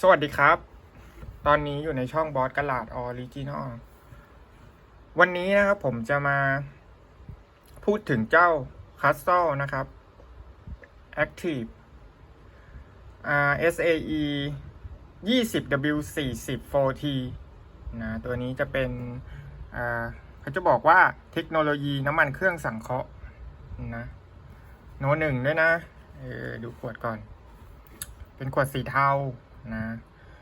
สวัสดีครับ ตอนนี้อยู่ในช่องบอสกลาดออริจินอล วันนี้นะครับผมจะมาพูดถึงเจ้าคัส t อ l นะครับ Active อ่า SAE 20W 40 4T นะตัวนี้จะเป็นเขาจะบอกว่าเทคโนโลยีน้ำมันเครื่องสังเคราะห์นะโนหนึ่งด้วยนะเออดูขวดก่อน เป็นขวดสีเทา นะ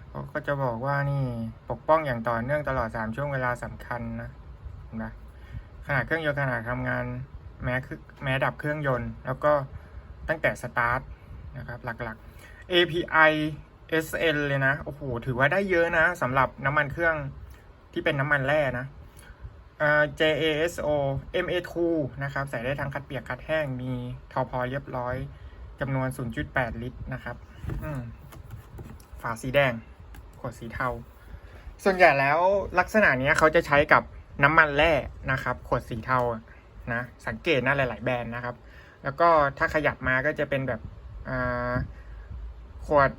เขาก็จะบอกว่านี่ปกป้องอย่างต่อเนื่องตลอด 3 ช่วงเวลาสำคัญนะนะขนาดเครื่องยนต์ขนาดทำงานแม้คือแม้ดับเครื่องยนต์ แล้วก็ตั้งแต่สตาร์ทนะครับหลักๆ API SN เลยนะ โอ้โห ถือว่าได้เยอะนะสำหรับน้ำมันเครื่องที่เป็นน้ำมันแร่นะเอ่อ JASO MA2 นะครับ ใส่ได้ทั้งคัดเปียกคัดแห้ง มีทอพอเรียบร้อยจำนวน 0.8 ลิตรนะครับ อืม ฝาสีแดง ขวดสีเทา ส่วนใหญ่แล้วลักษณะนี้เขาจะใช้กับน้ำมันแร่นะครับ ขวดสีเทานะสังเกตนะหลาย ๆ แบรนด์นะครับ แล้วก็ถ้าขยับมาก็จะเป็นแบบขวด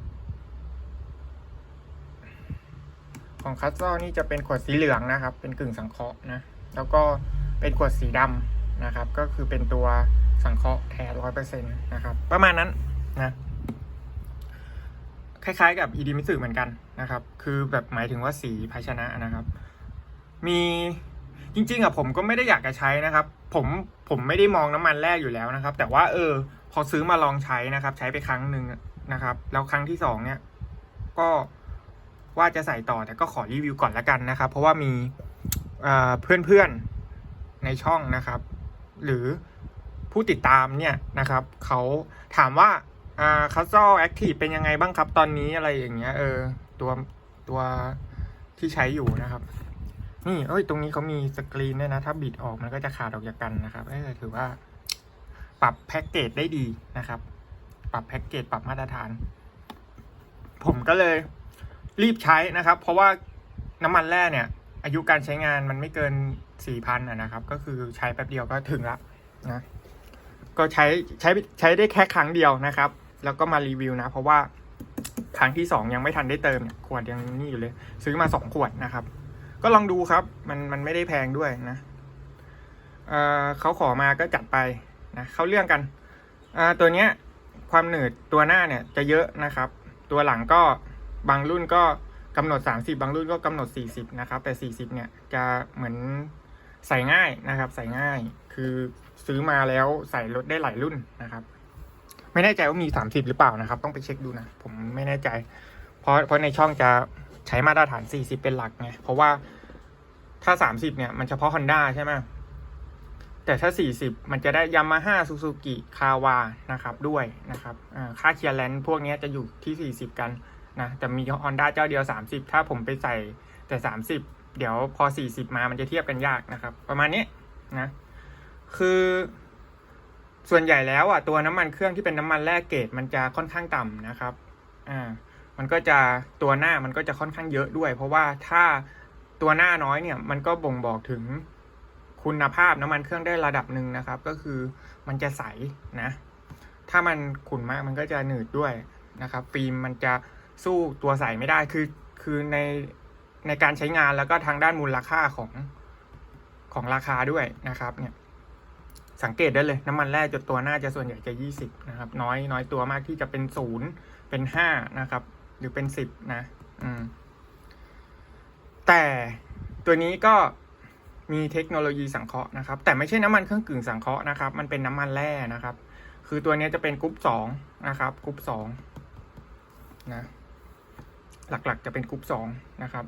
ของคัสซอนี่จะเป็นขวดสีเหลืองนะครับ เป็นกึ่งสังเคราะห์นะแล้วก็เป็นขวดสีดำนะครับ ก็คือเป็นตัวสังเคราะห์แท้ร้อยเปอร์เซ็นต์นะครับ ประมาณนั้นนะ คล้ายๆกับอีดีมิสึเหมือนกันนะครับ คือแบบหมายถึงว่าสีภาชนะนะครับ มีจริงๆอะผมก็ไม่ได้อยากจะใช้นะครับ ผมผมไม่ได้มองน้ำมันแรกอยู่แล้วนะครับ แต่ว่าเออ พอซื้อมาลองใช้นะครับ ใช้ไปครั้งหนึ่งนะครับ แล้วครั้งที่สองเนี่ย ก็ว่าจะใส่ต่อแต่ก็ขอรีวิวก่อนละกันนะครับ เพราะว่ามีเพื่อนๆในช่องนะครับ หรือผู้ติดตามเนี่ยนะครับเขาถามว่า อ่าคัสซอลแอคทีฟเป็นยังไงบ้างครับตอนนี้อะไรอย่างเงี้ย เออ ตัวตัวที่ใช้อยู่นะครับ นี่เอ้ย ตรงนี้เขามีสกรีนด้วยนะ ถ้าบิดออกมันก็จะขาดออกจากกันนะครับเออถือว่า ปรับแพ็กเกจได้ดีนะครับ ปรับแพ็กเกจปรับมาตรฐาน ผมก็เลย รีบใช้นะครับ เพราะว่าน้ำมันแร่เนี่ย อายุการใช้งานมันไม่เกินสี่พันนะครับ ก็คือใช้แป๊บเดียวก็ถึงละนะก็ใช้ใช้ใช้ได้แค่ครั้งเดียวนะครับ แล้วก็มารีวิวนะ เพราะว่าครั้งที่สองยังไม่ทันได้เติมเนี่ยขวดยังนี่อยู่เลย ซื้อมาสองขวดนะครับ ก็ลองดูครับ มันมันไม่ได้แพงด้วยนะเเขาขอมาก็จัดไปนะเขาเรื่องกันตัวเนี้ยความหนืดตัวหน้าเนี่ยจะเยอะนะครับ ตัวหลังก็บางรุ่นก็กำหนด 30 บางรุ่นก็กำหนด 40 นะครับ แต่ 40 เนี่ยจะเหมือนใส่ง่ายนะครับ ใส่ง่ายคือซื้อมาแล้วใส่รถได้หลายรุ่นนะครับ ไม่แน่ใจว่ามี30หรือเปล่านะครับ ต้องไปเช็คดูนะ ผมไม่แน่ใจ เพราะเพราะในช่องจะใช้มาตรฐาน40เป็นหลักไง เพราะว่าถ้า30เนี่ยมันเฉพาะ Honda ใช่ไหมแต่ถ้า 40 มันจะได้ยามาฮ่าซูซูกิคาวานะครับด้วยนะครับค่าเคลียร์แลนด์พวกนี้จะอยู่ที่ 40 กันนะแต่มี Honda เจ้าเดียว 30 ถ้าผมไปใส่แต่ 30 เดี๋ยวพอ 40 มามันจะเทียบกันยากนะครับ ประมาณนี้นะคือ ส่วนใหญ่แล้วอะตัวน้ำมันเครื่องที่เป็นน้ำมันแร่เกรดมันจะค่อนข้างต่ำนะครับอ่ามันก็จะตัวหน้ามันก็จะค่อนข้างเยอะด้วย เพราะว่าถ้าตัวหน้าน้อยเนี่ยมันก็บ่งบอกถึงคุณภาพน้ำมันเครื่องได้ระดับหนึ่งนะครับ ก็คือมันจะใสนะ ถ้ามันขุ่นมากมันก็จะหนืดด้วยนะครับ ฟิล์มมันจะสู้ตัวใสไม่ได้คือคือในในการใช้งานแล้วก็ทางด้านมูลค่าของของราคาด้วยนะครับเนี่ย สังเกตได้เลยน้ำมันแร่จดตัวหน้าจะส่วนใหญ่จะยี่สิบนะครับ น้อยน้อยตัวมากที่จะเป็นศูนย์เป็นห้านะครับ หรือเป็นสิบนะ อืม แต่ตัวนี้ก็มีเทคโนโลยีสังเคราะห์นะครับ แต่ไม่ใช่น้ำมันเครื่องกึ่งสังเคราะห์นะครับ มันเป็นน้ำมันแร่นะครับ คือตัวนี้จะเป็นกรุ๊ปสองนะครับกรุ๊ปสองนะ หลักๆจะเป็นกรุ๊ปสองนะครับ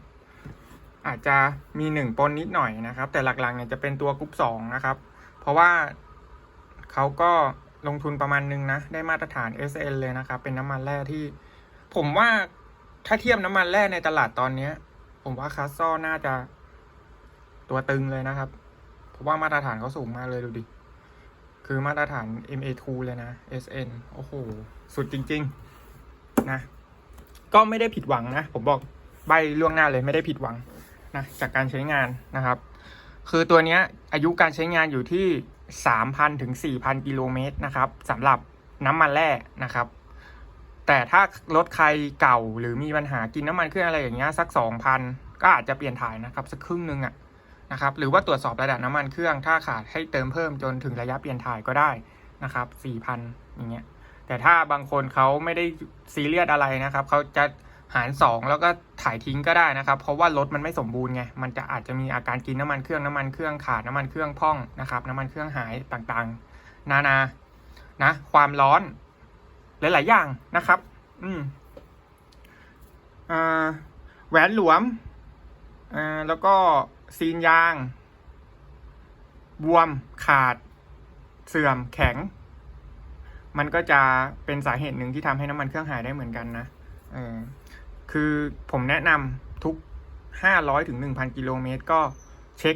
อาจจะมีหนึ่งปนนิดหน่อยนะครับ แต่หลักๆเนี่ยจะเป็นตัวกรุ๊ปสองนะครับ เพราะว่า เขาก็ลงทุนประมาณนึงนะ ได้มาตรฐาน SN เลยนะครับ เป็นน้ำมันแร่ที่ ผมว่าถ้าเทียบน้ำมันแร่ในตลาดตอนนี้ ผมว่าคัสซอน่าจะตัวตึงเลยนะครับ เพราะว่ามาตรฐานเขาสูงมากเลยดูดิ คือมาตรฐาน MA2 เลยนะ SN โอ้โห สุดจริง ๆ นะ ก็ไม่ได้ผิดหวังนะ ผมบอกใบล่วงหน้าเลยไม่ได้ผิดหวังนะจากการใช้งานนะครับ คือตัวนี้อายุการใช้งานอยู่ที่ 3,000 ถึง 4,000 กิโลเมตรนะครับสำหรับน้ำมันแร่นะครับ แต่ถ้ารถใครเก่าหรือมีปัญหากินน้ำมันเครื่องอะไรอย่างเงี้ยสักสองพันก็อาจจะเปลี่ยนถ่ายนะครับ สักครึ่งนึงอะนะครับ หรือว่าตรวจสอบระดับน้ำมันเครื่อง ถ้าขาดให้เติมเพิ่มจนถึงระยะเปลี่ยนถ่ายก็ได้นะครับสี่พันอย่างเงี้ยแต่ถ้าบางคนเขาไม่ได้ซีเรียสอะไรนะครับเขาจะ หารสองแล้วก็ถ่ายทิ้งก็ได้นะครับ เพราะว่ารถมันไม่สมบูรณ์ไงมันจะอาจจะมีอาการกินน้ำมันเครื่องน้ำมันเครื่องขาดน้ำมันเครื่องพ่องนะครับน้ำมันเครื่องหายต่างๆ นานานะความร้อนหลายๆอย่างนะครับ อืมอ่าแหวนหลวมอ่าแล้วก็ซีนยาง บวมขาด เสื่อมแข็ง มันก็จะเป็นสาเหตุหนึ่งที่ทำให้น้ำมันเครื่องหายได้เหมือนกันนะ ออคือผมแนะนำทุก 500ถึง1,000 กิโลเมตร ก็เช็ค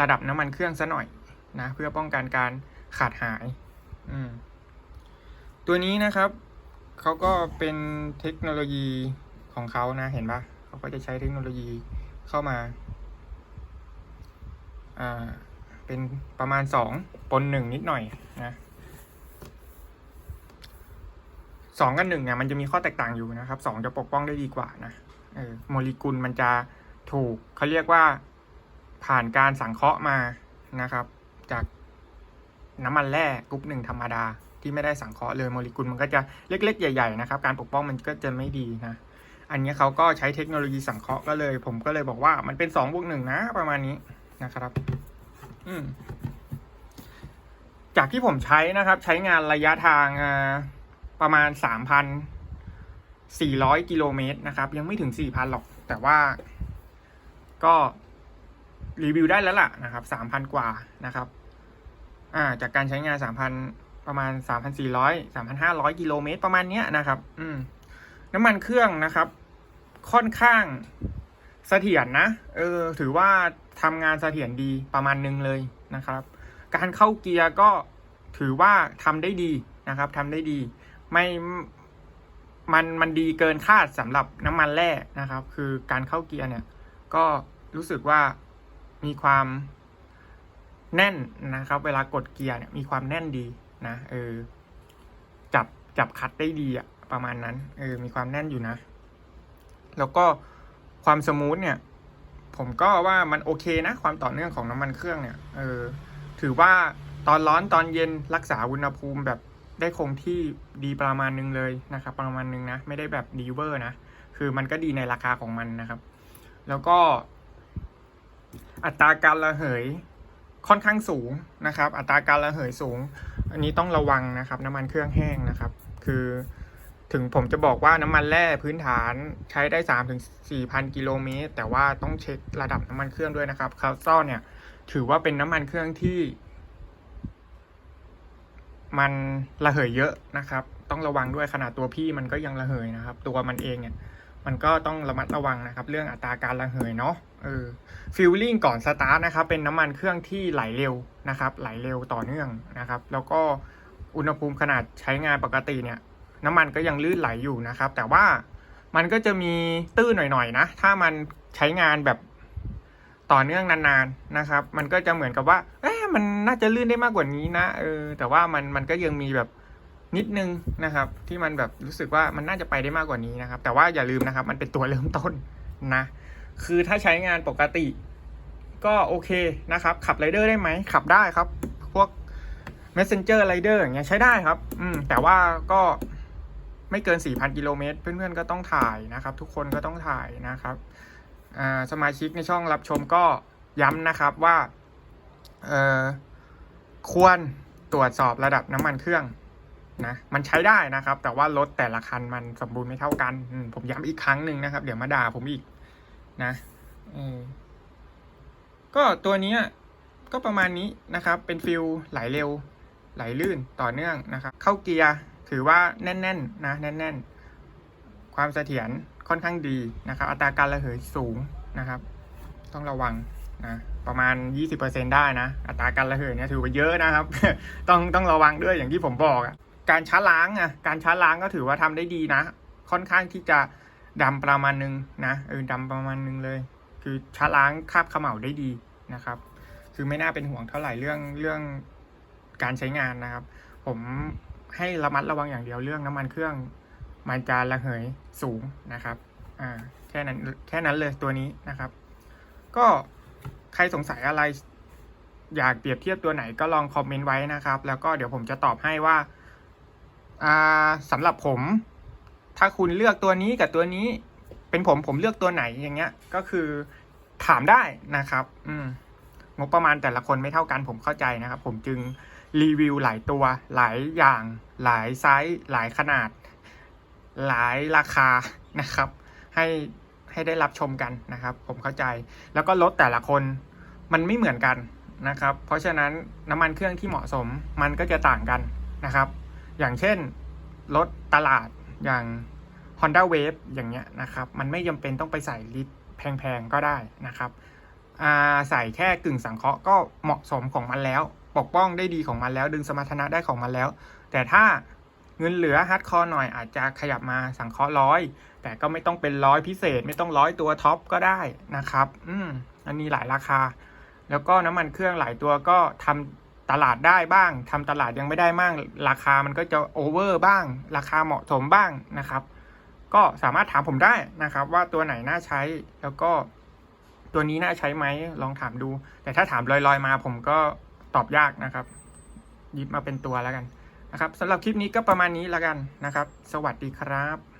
ระดับน้ำมันเครื่องซะหน่อยนะ เพื่อป้องกันการขาดหาย ตัวนี้นะครับ เขาก็เป็นเทคโนโลยีของเขานะ เห็นปะเขาก็จะใช้เทคโนโลยีเข้ามา อ่า เป็นประมาณสองปนหนึ่งนิดหน่อยนะ สองกับหนึ่งเนี่ยมันจะมีข้อแตกต่างอยู่นะครับสองจะปกป้องได้ดีกว่านะเออโมเลกุลมันจะถูกเขาเรียกว่าผ่านการสังเคราะห์มานะครับ จากน้ำมันแร่กรุ๊ปหนึ่งธรรมดาที่ไม่ได้สังเคราะห์เลยโมเลกุลมันก็จะเล็ก ๆ ใหญ่ ๆ นะครับ การปกป้องมันก็จะไม่ดีนะอันนี้เขาก็ใช้เทคโนโลยีสังเคราะห์ก็เลย ผมก็เลยบอกว่ามันเป็นสองบวกหนึ่งนะ ประมาณนี้นะครับ อืมจากที่ผมใช้นะครับ ใช้งานระยะทางอ่า ประมาณสามพันสี่ร้อยกิโลเมตรนะครับ ยังไม่ถึงสี่พันหรอก แต่ว่าก็รีวิวได้แล้วล่ะนะครับสามพันกว่านะครับอ่าจากการใช้งานสามพันประมาณสามพันสี่ร้อยสามพันห้าร้อยกิโลเมตรประมาณเนี้ยนะครับ อืมน้ำมันเครื่องนะครับ ค่อนข้างเสถียรนะ เออ ถือว่าทำงานเสถียรดีประมาณนึงเลยนะครับ การเข้าเกียร์ก็ถือว่าทำได้ดีนะครับทำได้ดี ไม่มันมันดีเกินคาดสำหรับน้ำมันแร่นะครับ คือการเข้าเกียร์เนี่ย ก็รู้สึกว่ามีความแน่นนะครับ เวลากดเกียร์เนี่ยมีความแน่นดีนะเออจับจับคัดได้ดีอะประมาณนั้นเออมีความแน่นอยู่นะ แล้วก็ความสมูทเนี่ย ผมก็ว่ามันโอเคนะ ความต่อเนื่องของน้ำมันเครื่องเนี่ยเออถือว่าตอนร้อนตอนเย็นรักษาอุณหภูมิแบบ ได้คงที่ดีประมาณนึงเลยนะครับประมาณนึงนะไม่ได้แบบดีเวอร์นะคือมันก็ดีในราคาของมันนะครับ แล้วก็ อัตราการระเหยค่อนข้างสูงนะครับ อัตราการระเหยสูง อันนี้ต้องระวังนะครับ น้ำมันเครื่องแห้งนะครับ คือถึงผมจะบอกว่าน้ำมันแร่พื้นฐานใช้ได้3าถึงสี่พันกิโลเมตร แต่ว่าต้องเช็คระดับน้ำมันเครื่องด้วยนะครับคาร์ซ่อเนี่ย ถือว่าเป็นน้ำมันเครื่องที่ มันระเหยเยอะนะครับ ต้องระวังด้วยขนาดตัวพี่มันก็ยังระเหยนะครับ ตัวมันเองเนี่ยมันก็ต้องระมัดระวังนะครับ เรื่องอัตราการระเหยเนาะเออฟิลลิ่งก่อนสตาร์ทนะครับ เป็นน้ำมันเครื่องที่ไหลเร็วนะครับ ไหลเร็วต่อเนื่องนะครับ แล้วก็อุณหภูมิขนาดใช้งานปกติเนี่ย น้ำมันก็ยังลื่นไหลอยู่นะครับ แต่ว่ามันก็จะมีตื้นหน่อยๆนะ ถ้ามันใช้งานแบบต่อเนื่องนานๆนะครับ มันก็จะเหมือนกับว่าเมันน่าจะลื่นได้มากกว่านี้นะเออแต่ว่ามันมันก็ยังมีแบบนิดนึงนะครับ ที่มันแบบรู้สึกว่ามันน่าจะไปได้มากกว่านี้นะครับ แต่ว่าอย่าลืมนะครับ มันเป็นตัวเริ่มต้นนะ คือถ้าใช้งานปกติ ก็โอเคนะครับ ขับไรเดอร์ได้ไหมขับได้ครับ พวก messenger rider อย่างเงี้ยใช้ได้ครับ อืมแต่ว่าก็ไม่เกิน 4,000 กิโลเมตรเพื่อนๆก็ต้องถ่ายนะครับ ทุกคนก็ต้องถ่ายนะครับอ่าสมาชิกในช่องรับชมก็ย้ำนะครับว่า ควรตรวจสอบระดับน้ำมันเครื่องนะมันใช้ได้นะครับ แต่ว่ารถแต่ละคันมันสมบูรณ์ไม่เท่ากัน ผมย้ำอีกครั้งหนึ่งนะครับ เดี๋ยวมาด่าผมอีกนะก็ตัวนี้ก็ประมาณนี้นะครับ เป็นฟิลไหลเร็ว ไหลลื่นต่อเนื่องนะครับ เข้าเกียร์ถือว่าแน่นๆนะแน่น ๆ ความเสถียรค่อนข้างดีนะครับ อัตราการระเหยสูงนะครับ ต้องระวัง นะประมาณ 20%ได้นะ อัตราการระเหยเนี่ยถือว่าเยอะนะครับ ต้องต้องระวังด้วยอย่างที่ผมบอกอะการช้าล้างอะการช้าล้างก็ถือว่าทำได้ดีนะ ค่อนข้างที่จะดำประมาณนึงนะเออดำประมาณนึงเลย คือช้าล้างคาบเขม่าได้ดีนะครับ คือไม่น่าเป็นห่วงเท่าไหร่เรื่องเรื่องการใช้งานนะครับ ผมให้ระมัดระวังอย่างเดียวเรื่องน้ำมันเครื่องมันจะระเหยสูงนะครับอ่าแค่นั้นแค่นั้นเลยตัวนี้นะครับ ก็ ใครสงสัยอะไรอยากเปรียบเทียบตัวไหนก็ลองคอมเมนต์ไว้นะครับ แล้วก็เดี๋ยวผมจะตอบให้ว่าสำหรับผม ถ้าคุณเลือกตัวนี้กับตัวนี้ เป็นผมผมเลือกตัวไหนอย่างเงี้ย ก็คือถามได้นะครับ อืมงบประมาณแต่ละคนไม่เท่ากันผมเข้าใจนะครับ ผมจึงรีวิวหลายตัว หลายอย่าง หลายไซส์ หลายขนาด หลายราคานะครับ ให้ ให้ได้รับชมกันนะครับ ผมเข้าใจแล้วก็รถแต่ละคนมันไม่เหมือนกันนะครับ เพราะฉะนั้นน้ำมันเครื่องที่เหมาะสมมันก็จะต่างกันนะครับ อย่างเช่นรถตลาดอย่าง Honda Wave อย่างเงี้ยนะครับ มันไม่จำเป็นต้องไปใส่ลิตรแพงๆก็ได้นะครับใส่แค่กึ่งสังเคราะห์ก็เหมาะสมของมันแล้ว ปกป้องได้ดีของมันแล้ว ดึงสมรรถนะได้ของมันแล้ว แต่ถ้า เงินเหลือฮาร์ดคอร์หน่อยอาจจะขยับมาสังเคราะห์ร้อยแต่ก็ไม่ต้องเป็นร้อยพิเศษ ไม่ต้องร้อยตัวท็อปก็ได้นะครับ อืมอันนี้หลายราคา แล้วก็น้ำมันเครื่องหลายตัวก็ทำตลาดได้บ้างทำตลาดยังไม่ได้บ้าง ราคามันก็จะโอเวอร์บ้าง ราคาเหมาะสมบ้างนะครับ ก็สามารถถามผมได้นะครับ ว่าตัวไหนน่าใช้แล้วก็ ตัวนี้น่าใช้ไหมลองถามดู แต่ถ้าถามลอยๆมาผมก็ตอบยากนะครับ ยิบมาเป็นตัวแล้วกัน นะครับสำหรับคลิปนี้ก็ประมาณนี้ละกันนะครับ สวัสดีครับ